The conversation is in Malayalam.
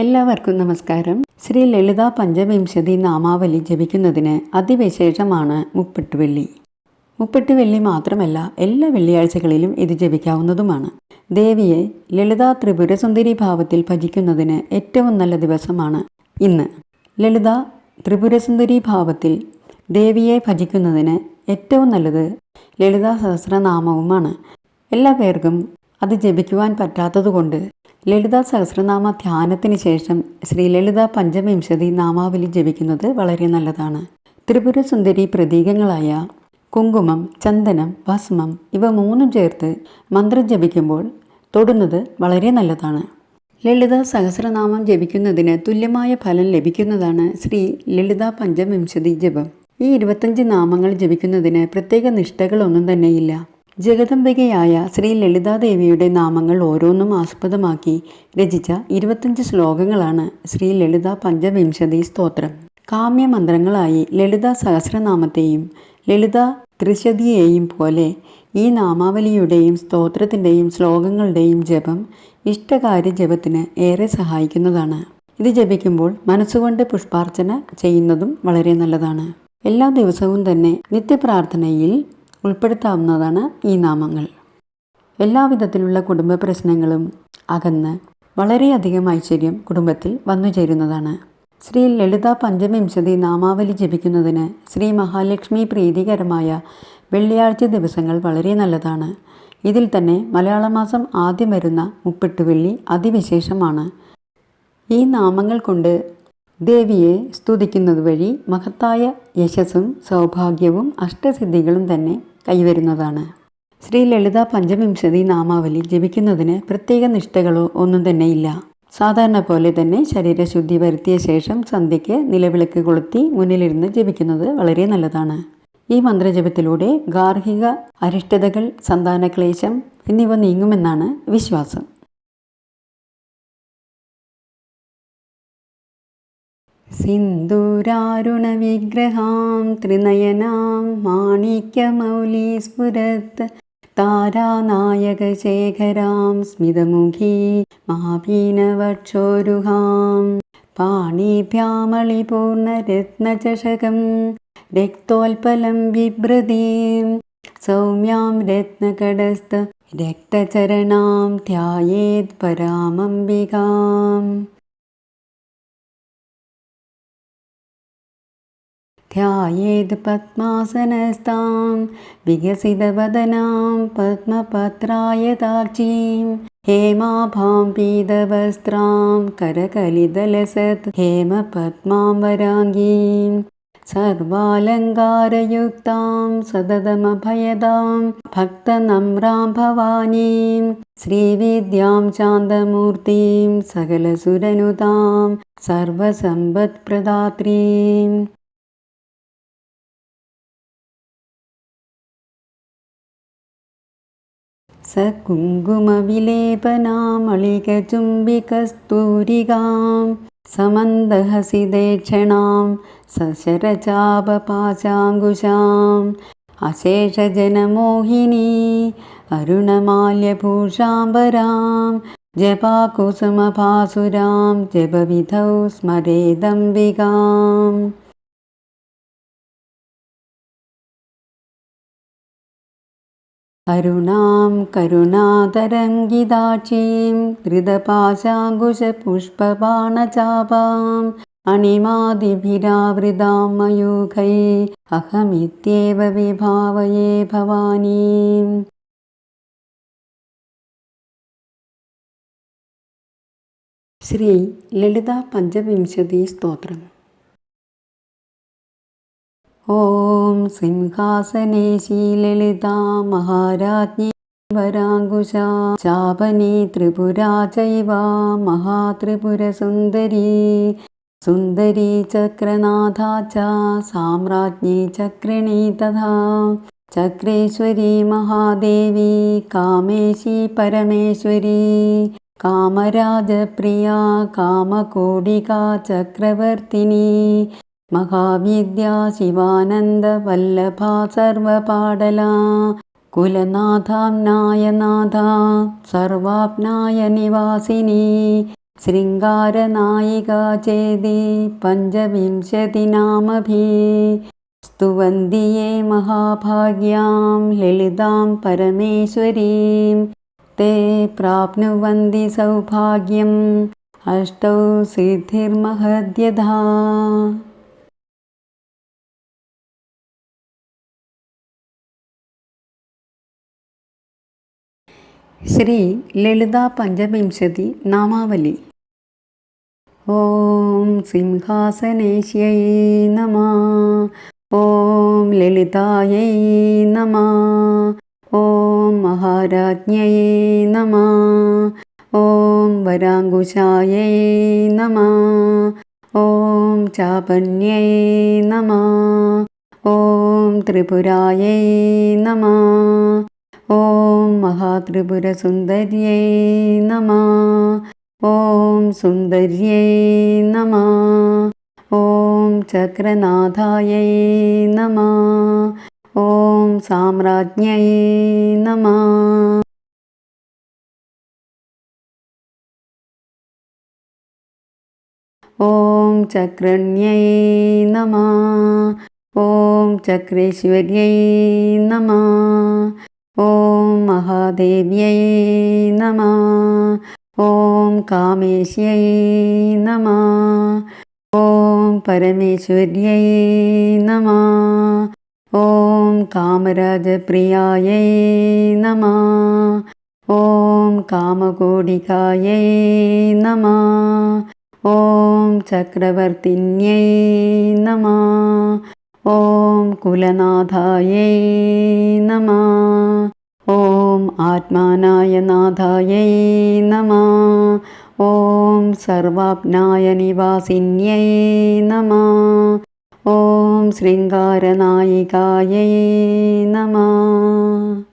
എല്ലാവർക്കും നമസ്കാരം. ശ്രീ ലളിത പഞ്ചവിംശതി നാമാവലി ജപിക്കുന്നതിന് അതിവിശേഷമാണ് മുപ്പെട്ടുവെള്ളി. മുപ്പെട്ടുവെള്ളി മാത്രമല്ല എല്ലാ വെള്ളിയാഴ്ചകളിലും ഇത് ജപിക്കാവുന്നതുമാണ്. ദേവിയെ ലളിത ത്രിപുരസുന്ദരി ഭാവത്തിൽ ഭജിക്കുന്നതിന് ഏറ്റവും നല്ല ദിവസമാണ് ഇന്ന്. ലളിത ത്രിപുരസുന്ദരി ഭാവത്തിൽ ദേവിയെ ഭജിക്കുന്നതിന് ഏറ്റവും നല്ലത് ലളിതാ സഹസ്രനാമവുമാണ്. എല്ലാ പേർക്കും അത് ജപിക്കുവാൻ പറ്റാത്തതുകൊണ്ട് ലളിത സഹസ്രനാമ ധ്യാനത്തിന് ശേഷം ശ്രീ ലളിത പഞ്ചവിംശതി നാമാവലി ജപിക്കുന്നത് വളരെ നല്ലതാണ്. ത്രിപുര സുന്ദരി പ്രതീകങ്ങളായ കുങ്കുമം ചന്ദനം ഭസ്മം ഇവ മൂന്നും ചേർത്ത് മന്ത്രം ജപിക്കുമ്പോൾ തൊടുന്നത് വളരെ നല്ലതാണ്. ലളിത സഹസ്രനാമം ജപിക്കുന്നതിന് തുല്യമായ ഫലം ലഭിക്കുന്നതാണ് ശ്രീ ലളിത പഞ്ചവിംശതി ജപം. ഈ ഇരുപത്തഞ്ച് നാമങ്ങൾ ജപിക്കുന്നതിന് പ്രത്യേക നിഷ്ഠകളൊന്നും തന്നെയില്ല. ജഗദംബികയായ ശ്രീ ലളിതാദേവിയുടെ നാമങ്ങൾ ഓരോന്നും ആസ്പദമാക്കി രചിച്ച ഇരുപത്തഞ്ച് ശ്ലോകങ്ങളാണ് ശ്രീ ലളിത പഞ്ചവിംശതി സ്തോത്രം. കാമ്യമന്ത്രങ്ങളായി ലളിത സഹസ്രനാമത്തെയും ലളിത ത്രിശതിയെയും പോലെ ഈ നാമാവലിയുടെയും സ്തോത്രത്തിന്റെയും ശ്ലോകങ്ങളുടെയും ജപം ഇഷ്ടകാര്യ ജപത്തിന് ഏറെ സഹായിക്കുന്നതാണ്. ഇത് ജപിക്കുമ്പോൾ മനസ്സുകൊണ്ട് പുഷ്പാർച്ചന ചെയ്യുന്നതും വളരെ നല്ലതാണ്. എല്ലാ ദിവസവും തന്നെ നിത്യപ്രാർത്ഥനയിൽ ഉൾപ്പെടുത്താവുന്നതാണ് ഈ നാമങ്ങൾ. എല്ലാവിധത്തിലുള്ള കുടുംബ പ്രശ്നങ്ങളും അകന്ന് വളരെയധികം ഐശ്വര്യം കുടുംബത്തിൽ വന്നു ചേരുന്നതാണ്. ശ്രീ ലളിത പഞ്ചവിംശതി നാമാവലി ജപിക്കുന്നതിന് ശ്രീ മഹാലക്ഷ്മി പ്രീതികരമായ വെള്ളിയാഴ്ച ദിവസങ്ങൾ വളരെ നല്ലതാണ്. ഇതിൽ തന്നെ മലയാള മാസം ആദ്യം വരുന്ന മുപ്പെട്ടുവെള്ളി അതിവിശേഷമാണ്. ഈ നാമങ്ങൾ കൊണ്ട് ദേവിയെ സ്തുതിക്കുന്നത് വഴി മഹത്തായ യശസ്സും സൗഭാഗ്യവും അഷ്ടസിദ്ധികളും തന്നെ കൈവരുന്നതാണ്. ശ്രീ ലളിത പഞ്ചവിംശതി നാമാവലി ജപിക്കുന്നതിന് പ്രത്യേക നിഷ്ഠകളോ ഒന്നും തന്നെ ഇല്ല. സാധാരണ പോലെ തന്നെ ശരീരശുദ്ധി വരുത്തിയ ശേഷം സന്ധ്യയ്ക്ക് നിലവിളക്ക് കൊളുത്തി മുന്നിലിരുന്ന് ജപിക്കുന്നത് വളരെ നല്ലതാണ്. ഈ മന്ത്രജപത്തിലൂടെ ഗാർഹിക അരിഷ്ടതകൾ സന്താനക്ലേശം എന്നിവ നീങ്ങുമെന്നാണ് വിശ്വാസം. സിന്ദൂരാരുണവിഗ്രഹാം ത്രിനയനാം മാണിക്യമൗലീസ്ഫുരത് താരാനായകശേഖരാം സ്മിതമുഖീ മാപീനവക്ഷോരുഹാം പാണിഭ്യാമളിപൂർണരത്നചഷകം രക്തോൽപലം ബിഭ്രതീം സൗമ്യാം രത്നകടസ്ഥ രക്തചരണാം ധ്യായേത് പരാമംബികാം. ध्यायेद् पद्मासनस्तां विगसिदवदनां पद्मपात्राय दाचीं हेमाभाम् करकलिदलसत् हेमपद्माम्बराङ्गीं सर्वालङ्कारयुक्तां सततमभयदां भक्तनम्रां भवानीं श्रीविद्यां चान्दमूर्तिं सकलसुरनुतां सर्वसम्पत्प्रदात्रीम् सकुङ्कुमविलेपनामलिकचुम्बिकस्तूरिकां समन्दहसिदेक्षणां सशरचापपाशाङ्कुशाम् अशेषजनमोहिनी अरुणमाल्यभूषाम्बरां जपाकुसुमभासुरां जपविधौ स्मरेदम्बिकाम् അരുണാം കരുണാതരംഗിതാക്ഷീം ധൃതപാശാങ്കുശപുഷ്പബാണചാപാം അണിമാതിഭിരാവൃതാം മയൂഖൈ അഹമിത്യേവ വിഭാവയേ ഭവാനീം. ശ്രീ ലളിത പഞ്ചവിംശതി സ്തോത്രം. ഓം സിംഹാസനേശി ലളിത മഹാരാജ്ഞി വരാങ്കുശ ചാപനി ത്രിപുരാ ചൈവ മഹാത്രിപുരസുന്ദരീ സുന്ദരീ ചക്രനാഥ ച സാമ്രാജ്ഞി ചക്രിണീ തഥാ ചക്രേശ്വരി മഹാദേവി കാമേശി പരമേശ്വരി കാമരാജപ്രിയ കാമകോടിക ചക്രവർത്തിനി महाविद्या शिवानन्दवल्लभा सर्वपाडला कुलनाथाम्नायनाथा सर्वाप्नायनिवासिनी शृङ्गारनायिका चेदि पञ्चविंशतिनामभि स्तुवन्ति ये महाभाग्यां ललितां परमेश्वरीं ते प्राप्नुवन्ति सौभाग्यम् अष्टौ सिद्धिर्महद्यधा ശ്രീ ലളിത പഞ്ചവിംശതി നാമാവലി. ഓം സിംഹാസനേശ്യൈ നമ. ഓം ലളിതായൈ നമ. ഓം മഹാരാജ്ഞൈ നമ. ഓം വരാങ്കുശായൈ നമ. ഓം ചാപന്യൈ നമ. ഓം ത്രിപുരായൈ നമ. ॐ महात्रिपुरसुन्दर्यै नमः। ॐ सुन्दर्यै नमः। ॐ चक्रनाथायै नमः। ॐ साम्राज्ञै नमः। ॐ चक्रण्यै नमः। ॐ चक्रेश्वर्यै नमः ஓம் மகாதேவியை நமா ஓம் காமேஷ்யை நமா ஓம் பரமேஸ்வர்யை நமா ஓம் காமராஜ பிரியாயை நமா ஓம் காமகோடிகாயை நமா ஓம் சக்கரவர்த்தின்யை நமா ॐ कुलनाथायै नमः। ॐ आत्मानाय नाथायै नमः। ॐ सर्वाप्नाय निवासिन्यै नमः। ॐ शृङ्गारनायिकायै नमः